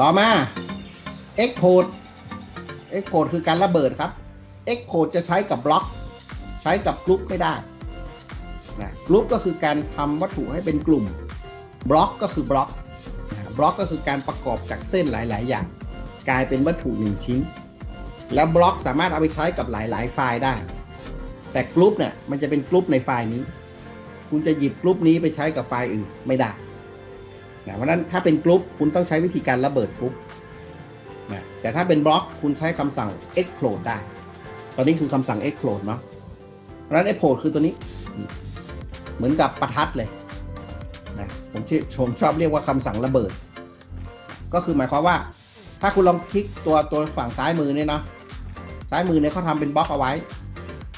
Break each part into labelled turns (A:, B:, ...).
A: ต่อมา export export คือการระเบิดครับ export จะใช้กับบล็อก ใช้กับกลุ่มไม่ได้นะกลุ่มก็คือการทำวัตถุให้เป็นกลุ่ม บล็อกก็คือบล็อกนะบล็อกก็คือการประกอบจากเส้นหลาย ๆ อย่าง กลายเป็นวัตถุหนึ่งชิ้น แล้วบล็อกสามารถเอาไปใช้กับหลาย ๆ ไฟล์ได้ แต่กลุ่มเนี่ยมันจะเป็นกลุ่มในไฟล์นี้ คุณจะหยิบกลุ่มนี้ไปใช้กับไฟล์อื่นไม่ได้ นะเพราะนั้นถ้าเป็นกลุ่มคุณต้องใช้วิธีการระเบิดกลุ่มนะแต่ถ้าเป็นบล็อกคุณใช้คำสั่ง explode ได้ ตอนนี้คือคำสั่ง explode เนาะเพราะนั้น explode คือตัวนี้ เหมือนกับประทัดเลยนะผมชอผมชอบเรียกว่าคำสั่งระเบิด ก็คือหมายความว่า ถ้าคุณลองคลิกตัวตัวฝั่งซ้ายมือเนี่ยเนาะซ้ายมือเนี่ยเขาทำเป็นบล็อกเอาไว้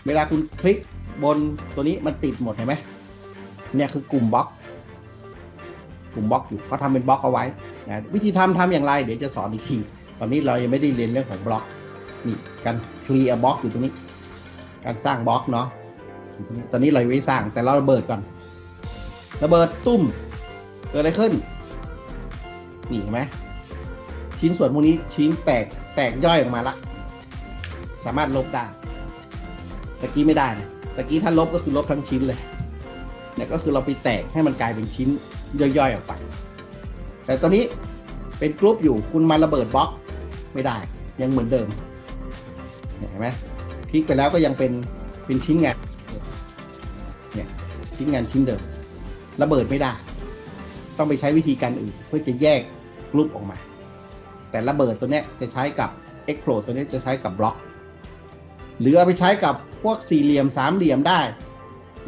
A: เวลาคุณคลิกบนตัวนี้มันติดหมดเห็นไหมเนี่ยคือกลุ่มบล็อก กลุ่มบล็อกอยู่เขาทำเป็นบล็อกเอาไว้นะวิธีทำทำอย่างไร เดี๋ยวจะสอนอีกที ตอนนี้เรายังไม่ได้เรียนเรื่องของบล็อกนี่การเคลียร์บล็อกอยู่ตรงนี้ การสร้างบล็อกเนาะตอนนี้เราไม่สร้างแต่เราระเบิดก่อน ระเบิดตุ้มเกิดอะไรขึ้นนี่เห็นไหมชิ้นส่วนพวกนี้ชิ้นแตกแตกย่อยออกมาละ สามารถลบได้ตะกี้ไม่ได้นะตะกี้ถ้าลบก็คือลบทั้งชิ้นเลยเนี่ยก็คือเราไปแตกให้มันกลายเป็นชิ้น ย่อยๆออกไป แต่ตอนนี้เป็นกรุ๊ปอยู่คุณมาระเบิดบล็อกไม่ได้ ยังเหมือนเดิมเห็นไหมคลิกไปแล้วก็ยังเป็นเป็นชิ้นงานเนี่ยชิ้นงานชิ้นเดิม ระเบิดไม่ได้ ต้องไปใช้วิธีการอื่น เพื่อจะแยกกรุ๊ปออกมา แต่ระเบิดตัวเนี้ยจะใช้กับ explode ตัวนี้จะใช้กับบล็อก หรือเอาไปใช้กับพวกสี่เหลี่ยมสามเหลี่ยมได้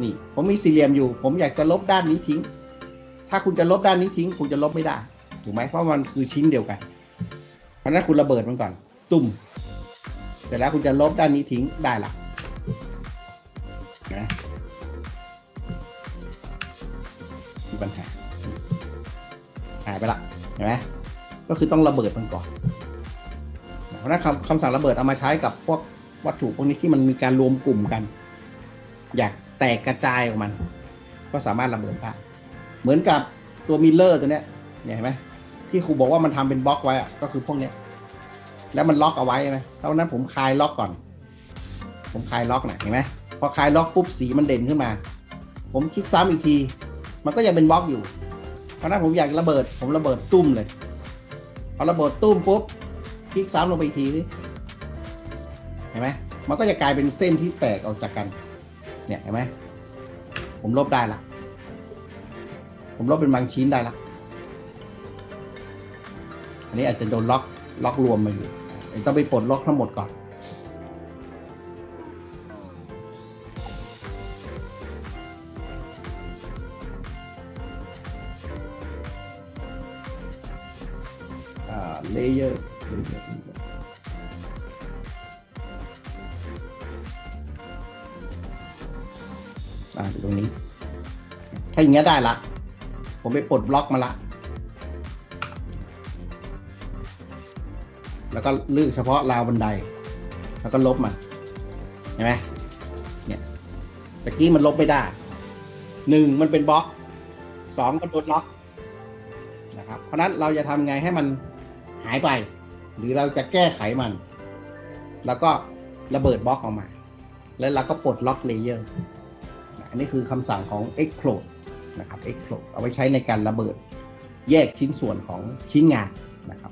A: นี่ผมมีสี่เหลี่ยมอยู่ ผมอยากจะลบด้านนี้ทิ้ง ถ้าคุณจะลบด้านนี้ทิ้ง คุณจะลบไม่ได้ ถูกไหมเพราะมันคือชิ้นเดียวกัน เพราะนั้นคุณระเบิดมันก่อน ตุ่ม เสร็จแล้วคุณจะลบด้านนี้ทิ้งได้ละนะมีปัญหาหายไปละเห็นไหมก็คือต้องระเบิดมันก่อน เพราะฉะนั้นคำคำสั่งระเบิดเอามาใช้กับพวกวัตถุพวกนี้ที่มันมีการรวมกลุ่มกัน อยากแตกกระจายออกมัน ก็สามารถระเบิดได้ เหมือนกับตัวมิลเลอร์ตัวเนี้ยเนี่ยเห็นไหมที่ครูบอกว่ามันทำเป็นบล็อกไว้อะก็คือพวกเนี้ย แล้วมันล็อกเอาไว้ใช่ไหมเพราะนั้นผมคลายล็อกก่อน ผมคลายล็อกนะเห็นไหมพอคลายล็อกปุ๊บสีมันเด่นขึ้นมา ผมคลิกซ้ำอีกที มันก็ยังเป็นบล็อกอยู่ เพราะฉะนั้นผมอยากระเบิด ผมระเบิดตุ้มเลยพอระเบิดตุ้มปุ๊บคลิกซ้ำลงไปอีกทีสิเห็นไหมมันก็จะกลายเป็นเส้นที่แตกออกจากกัน เนี่ยเห็นไหมผมลบได้ละ ผมลบเป็นบางชิ้นได้ละอันนี้อาจจะโดนล็อกล็อกรวมมาอยู่ต้องไปปลดล็อกทั้งหมดก่อนเลเยอร์อ่าตรงนี้ ถ้าอย่างเงี้ยได้ละ ผมไปปลดบล็อกมาละ แล้วก็เลือกเฉพาะราวบันได แล้วก็ลบมัน เห็นไหมเนี่ยตะกี้มันลบไม่ได้หนึ่งมันเป็นบล็อกสองมันโดนล็อกนะครับ เพราะนั้นเราจะทำไงให้มันหายไป หรือเราจะแก้ไขมัน แล้วก็ระเบิดบล็อกออกมา แล้วเราก็ปลดล็อกเลเยอร์ อันนี้คือคำสั่งของ explode นะครับ explode เอาไว้ใช้ในการระเบิดแยกชิ้นส่วนของชิ้นงานนะครับ